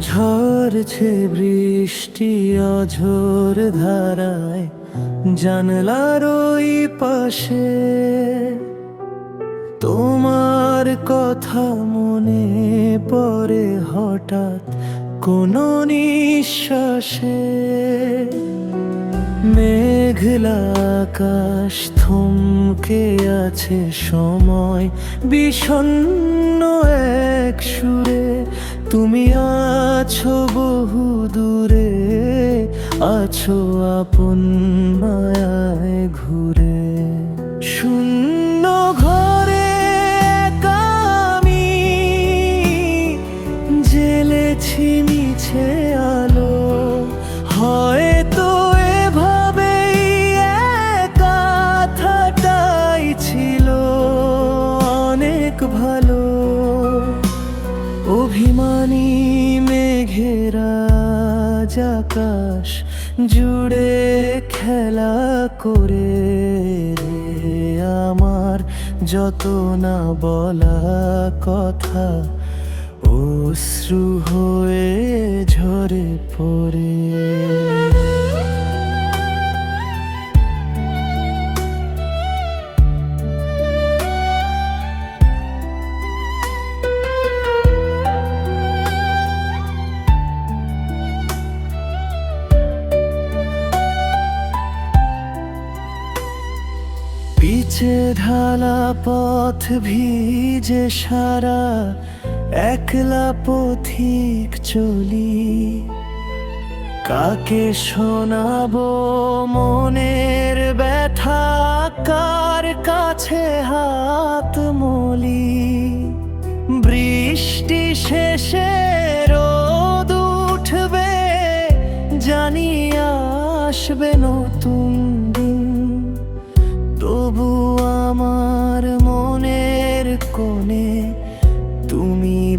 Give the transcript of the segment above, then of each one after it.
ঝরছে বৃষ্টি অঝোর ধারায়, জানলার ওই পাশে। তোমার কথা মনে পড়ে হঠাৎ কোনো নিঃশ্বাসে। মেঘলা আকাশ থমকে আছে সময়, বিষণ্ণ এক সুরে। তুমি আছো বহু দূরে আছো আপন মায়ায় ঘুরে। শূন্য ঘরে মেঘেরা আকাশ জুড়ে খেলা করে আমার যত না বলা কথা অশ্রু হয়ে ঝরে পিছে ঢালা পথ ভিজে সারা, একলা পথিক চলি। কাকে শোনাবো মনের ব্যথা? কার কাছে হাত মলি? বৃষ্টি শেষে রোদ উঠবে, জানি আসবে নতুন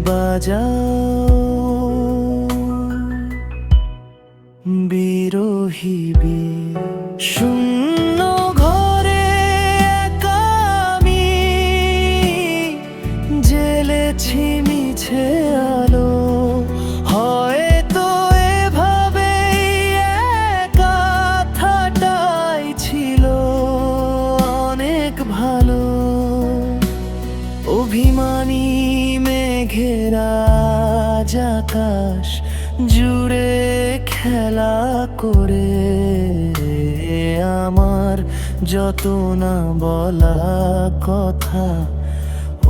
বাজাও। বিরোহী বীর। শূন্য ঘরে একা আমি। জেলেছি মিছে আলো। হয়তো এভাবেই একা ছিল অনেক ভালো। অভিমানী মেঘেরা আকাশ জুড়ে খেলা করে। আমার যত না বলা কথা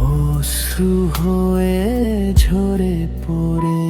অশ্রু হয়ে ঝরে পড়ে।